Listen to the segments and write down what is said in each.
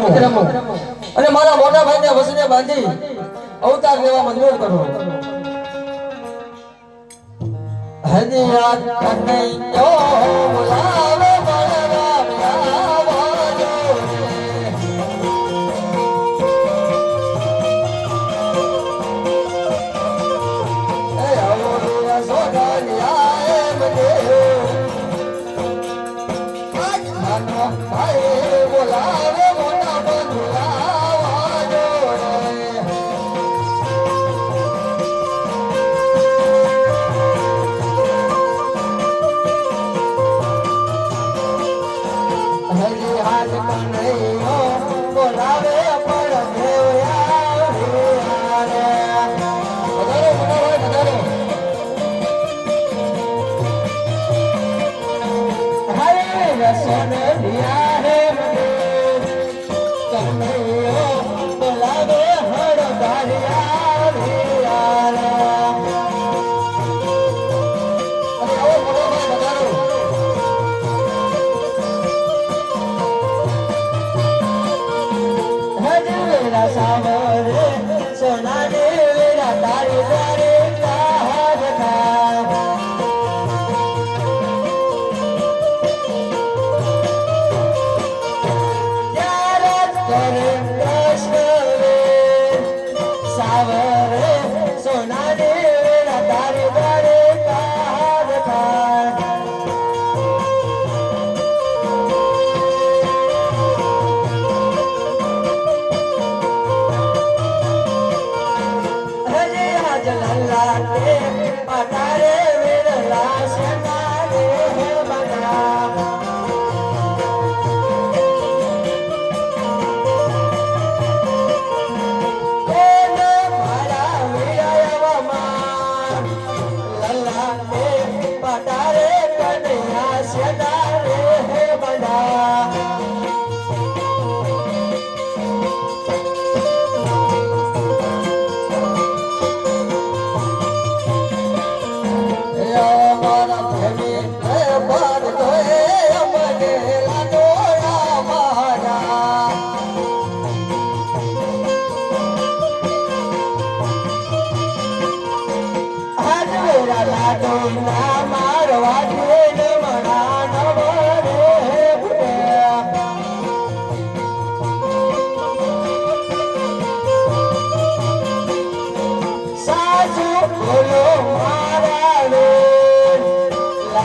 અને મારા મોટા ભાઈને વસને બાંધી અવતાર લેવા મંજૂર કરો. હરિયા કનૈયો Bye. Yeah.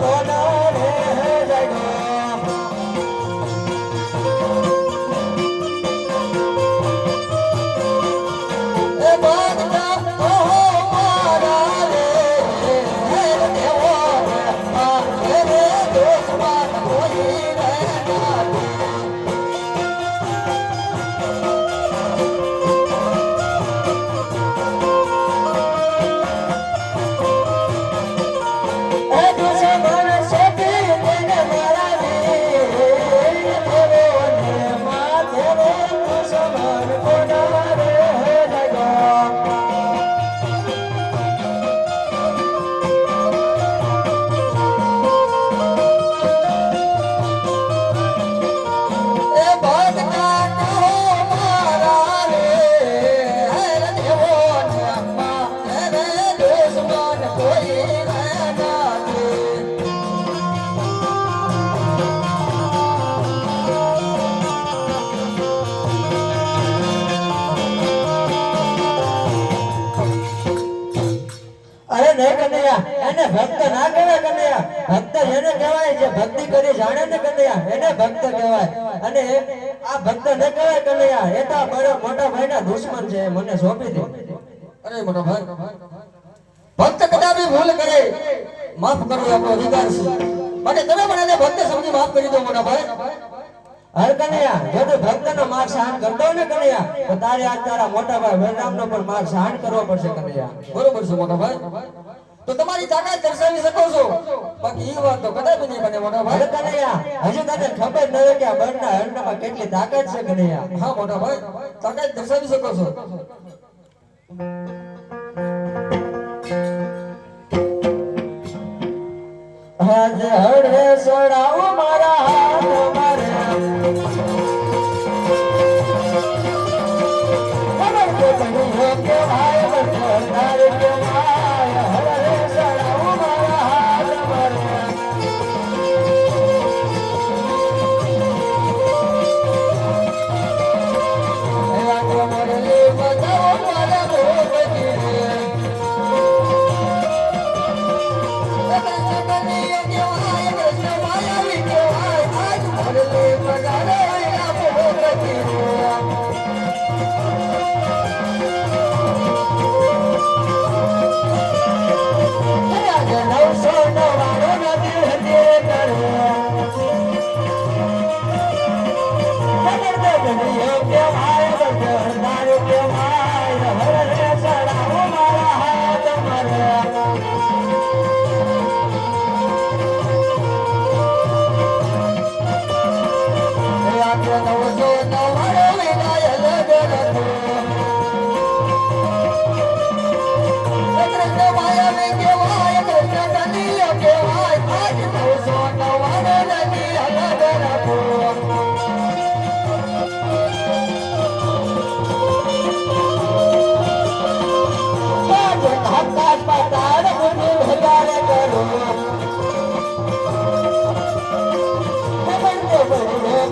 toda એને ભક્ત કહેવાય. અને આ ભક્ત ન કહેવાય કનૈયા હેતા બરો મોટા ભાઈ ના દુશ્મન છે મને સોંપી દે. અરે મોટો ભાઈ, ભક્ત કદાપી ભૂલ કરે, માફ કરવો આપણો અધિકાર છે. માટે તમે પણ એને ભક્ત સમજી માફ કરી દો, મોટા ભાઈ. હર કનૈયા, જો તું ભક્ત નો માર્ગ સહન કરતો ને કનૈયા, તો તારે આજ તારા મોટા ભાઈ બલરામ નો પણ માર્ગ સહન કરવો પડશે, કનૈયા. બરોબર છે, મોટા ભાઈ? તો તમારી તાકાત દર્શાવી શકો છો. બાકી વાત તો કદાપી નહીં બને મોટા ભાઈ. કનૈયા હજુ તને ખબર ન કે આ બળના હરણમાં કેટલી તાકાત છે કનૈયા. હા મોટા ભાઈ. તાકાત દર્શાવી શકો છો. આજ હળવે સડાવો મારે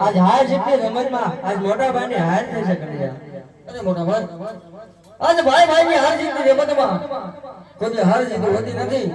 આજ. હર જીતની રમતમાં આજ મોટા ભાઈની હાર થઈ શકે અરે મોટા ભાઈ. આજ ભાઈ ભાઈની હાર જીતની રમતમાં કોઈ હાર જીત હોતી નથી.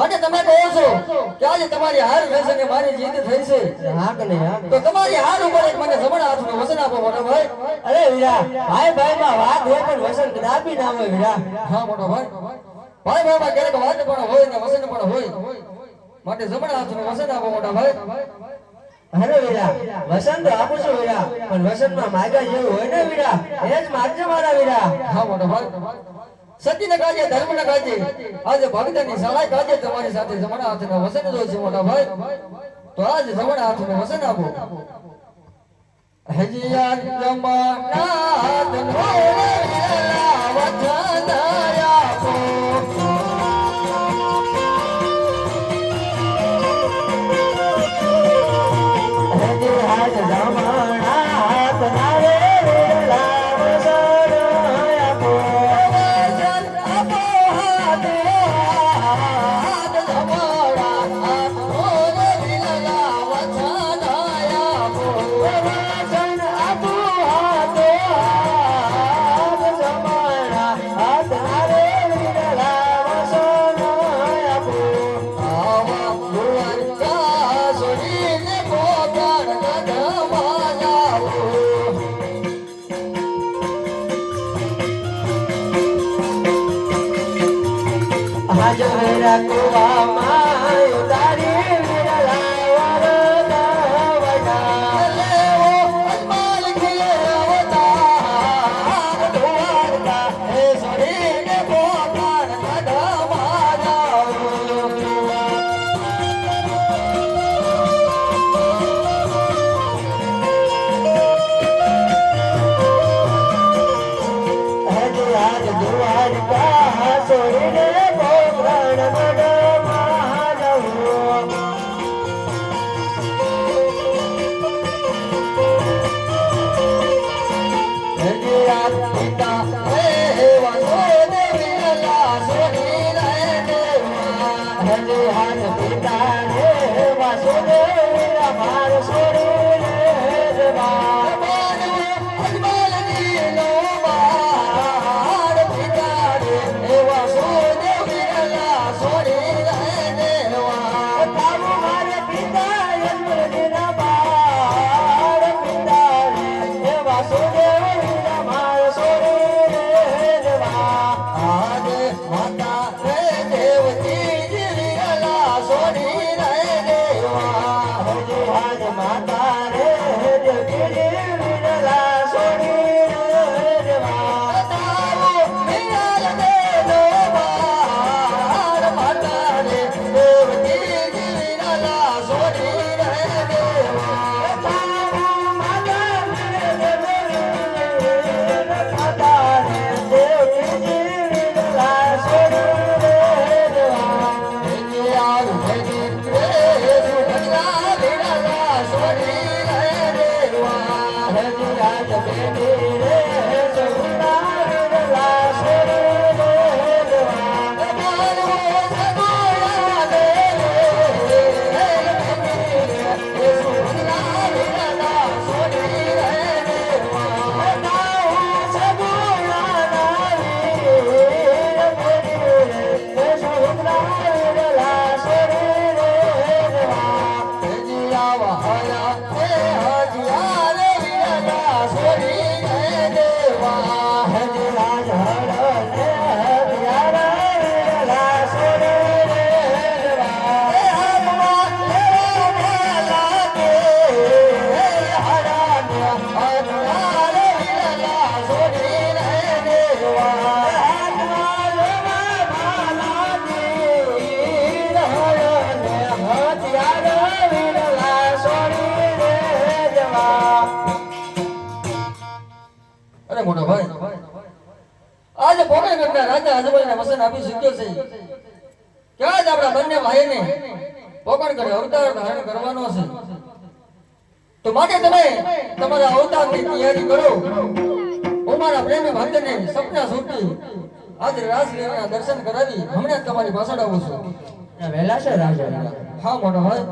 માટે તમે કહો છો કે આજે તમારી હાર થશે ને મારી જીત થઈ છે. હા કનૈયા તો તમારી હાર ઉપર એક મને જમણ હાથનું વચન આપો મોટો ભાઈ. અરે વીરા ભાઈ ભાઈમાં વાત હોય પણ વસન કદાપી ના હોય વીરા. હા મોટો ભાઈ. ભાઈ ભાઈ ક્યારેક વાત પણ હોય ને વચન પણ હોય. માટે જમણ હાથનું વચન આપો મોટા ભાઈ. અરે વીરા વસંત આપું છું વીરા. પણ વસનમાં માગા જેવું હોય ને વીરા. એ જ માગજો મારા વીરા. હા મોટો ભાઈ. સતીને કાજે ધર્મને કાજે આજે ભક્તની સહાય કાજે તમારી સાથે. જમણા હાથને વસન દો છે, મોટા ભાઈ. તો આજ જમણા હાથને વસન આપો. હજી આ જમણા હાથ નો વચન রাখো আমার આજે પોકરગઢના રાજા અજમલને વસન આપી શક્યો છે. કે આજ આપણા બંને ભાઈને પોકરગઢ અવતાર ધારણ કરવાનો છે. તો માટે તમે તમારા અવતારની તૈયારી કરો. હું મારા પ્રેમી ભક્તને સપના સોંપી આજે રાજગીરના દર્શન કરાવી હમણાં તમારી પાછળ આવું છું. વહેલા છે રાજા. હા મોટો હોય